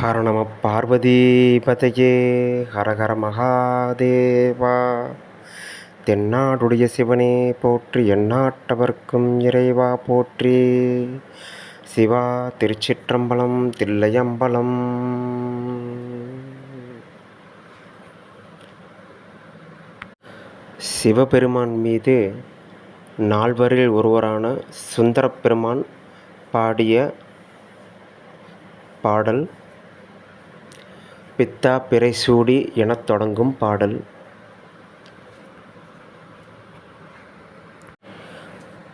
ஹர நம பார்வதிபதையே ஹரஹர மகாதேவா. தென்னாடுடைய சிவனே போற்றி எந்நாட்டவர்க்கும் இறைவா போற்றி. சிவா திருச்சிற்றம்பலம் தில்லையம்பலம். சிவபெருமான் மீது நால்வரில் ஒருவரான சுந்தரப்பெருமான் பாடிய பாடல் பித்தா பிறை சூடி எனத் தொடங்கும் பாடல்.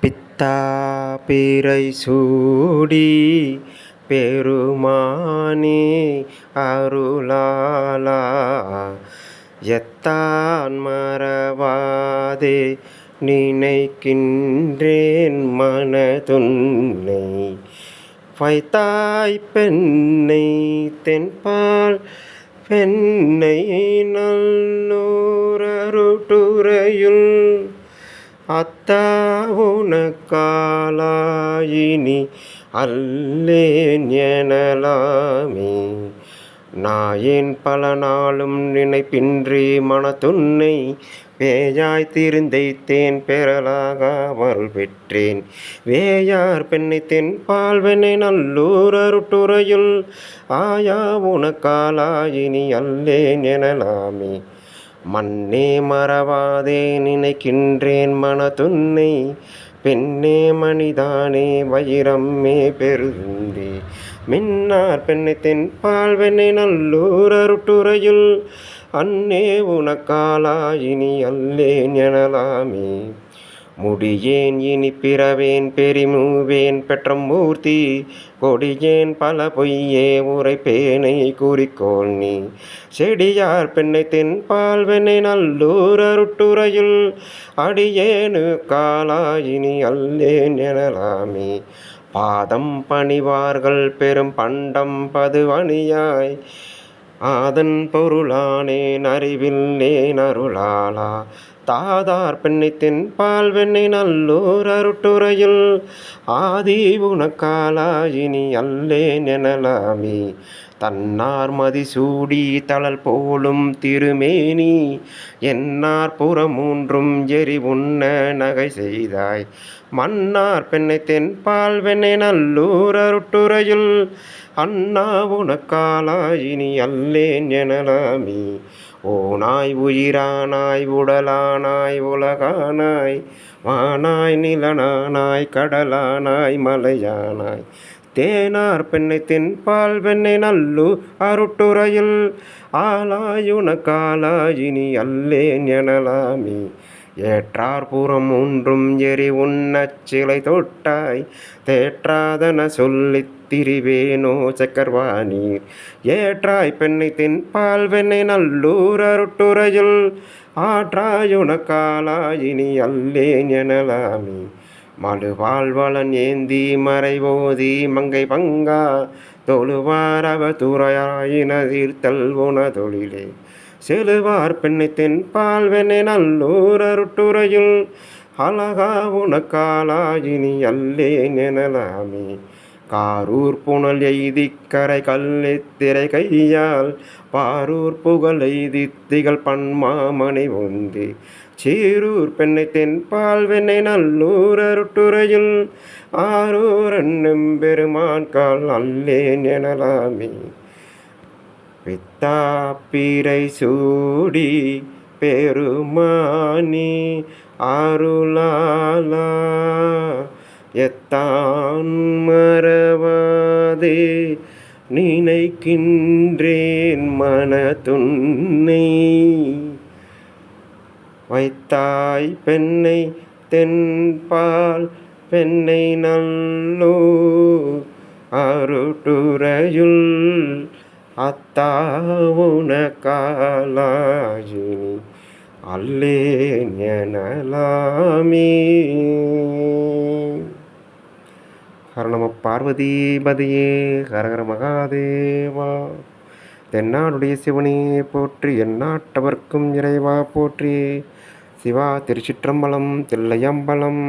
பித்தா பிறை சூடி பெருமானே அருளாலா எத்தான் மறவாதே நினைக்கின்றேன் மனதுன்னை. வைத்தாய் பெண்ணை தென்பால் பெண்ணை நல்லோரருட்டுரையுள் அத்தா உனக்காலாயினி அல்லேன் எனலாமே. நாயின் பல நாளும் நினைப்பின்றி மனத்துன்னை வேயாய் திருந்தைத்தேன் பெறலாகாமல் பெற்றேன். வேயார் பெண்ணை தென் பால்வெண்ணை நல்லூர் அருட்டுரையுள் ஆயா உனக்காலாயினி அல்லேன் எனலாமே மண்ணே மறவாதே நினைக்கின்றேன் மனதுன்னை. பெண்ணே மணிதானே வைரம்மே பெருந்தே. மின்னார் பெண்ணை தென்பால் வெண்ணை நல்லூர் அருட்டுரையுள் அன்னே உனக்காலா இனி அல்லேன் எனலாமே. முடியேன் இனி பிறவேன் பெரிமூவேன் பெற்ற மூர்த்தி. கொடியேன் பல பொய்யே உரைப்பேனை குறிக்கோள் நீ. செடியார் பெண்ணை தென்பால் வெண்ணை நல்லூர் அருட்டுரையுள் அடியேனு காலாயினி அல்லேன் எனலாமே. பாதம் பணிவார்கள் பெரும் பண்டம் பதுவணியாய். ஆதன் பொருளானேன் அறிவில்லேன் அருளாளா. தாதார் பெண்ணை தென்பால் வெண்ணை நல்லூர் அருட்டுரையில் ஆதி உனக்காலாயினி அல்லே எனலாமே. தன்னார் மதிசூடி தளல் போலும் திருமேனி என்னார் புறமூன்றும் எரி உண்ண நகை செய்தாய். மன்னார் பெண்ணை தென்பால் வெண்ணை நல்லூர் அருட்டுரையில் அண்ணா உனக்காலாயினி அல்லேன் எனலாமே. ஓனாய் உயிரானாய் உடலானாய் உலகானாய் வானாய் நிலனானாய் கடலானாய் மலையானாய். தேனார் பெண்ணை தென்பால் வெண்ணை நல்லு அருட்டுரையில் ஆலாயுன காலாயினி அல்லேன் எனலாமே. ஏற்றார் புறம் ஒன்றும் எரி உண்ணச் சிலை தொட்டாய் தேற்றாதன சொல்லித் திரிவேனோ சக்கர்வாணி. ஏற்றாய் பெண்ணை தென்பால் வெண்ணை நல்லூர் அருட்டுரையில் ஆற்றாயுனக்காலாயினி அல்லேன் எனலாமி. மழுவாழ்வளன் ஏந்தி மறைவோதி மங்கை பங்கா தொழுவாரவ துறையாயினதீர்த்தல் உன தொழிலே செலுவார் பெண்ணை தென்பால் நல்லூர் அருட்டுரையில் அழகா உனக்காலாயினி அல்லேன் எனலாமே. காரூர் புனல் எய்தி கரை கல்லித்திரை கையால் பாரூர் புகழ் எய்தி திகழ் பன்மாமனை உந்தி. சீரூர் பெண்ணை தென்பால் வெண்ணை நல்லூர் அருட்டுரையில் ஆரூர் அண்ணும் பெருமான் கால் அல்லேன் எனலாமே. வித்தாப்பிரை சூடி பெருமானி அருளாலா எத்தான் மறவாதே நினைக்கின்றேன் மனதுன்னை. வைத்தாய் பெண்ணை தென்பால் பெண்ணை நல்லோ அருட்டுரையுள் அத்தாவுன அல்லே அல்லேன் எனலாமே ஹர நம பார்வதிபதியே ஹரஹர மகாதேவா. தென்னாடுடைய சிவனே போற்றி எந்நாட்டவர்க்கும் இறைவா போற்றி. சிவா திருச்சிற்றம்பலம் தில்லையம்பலம்.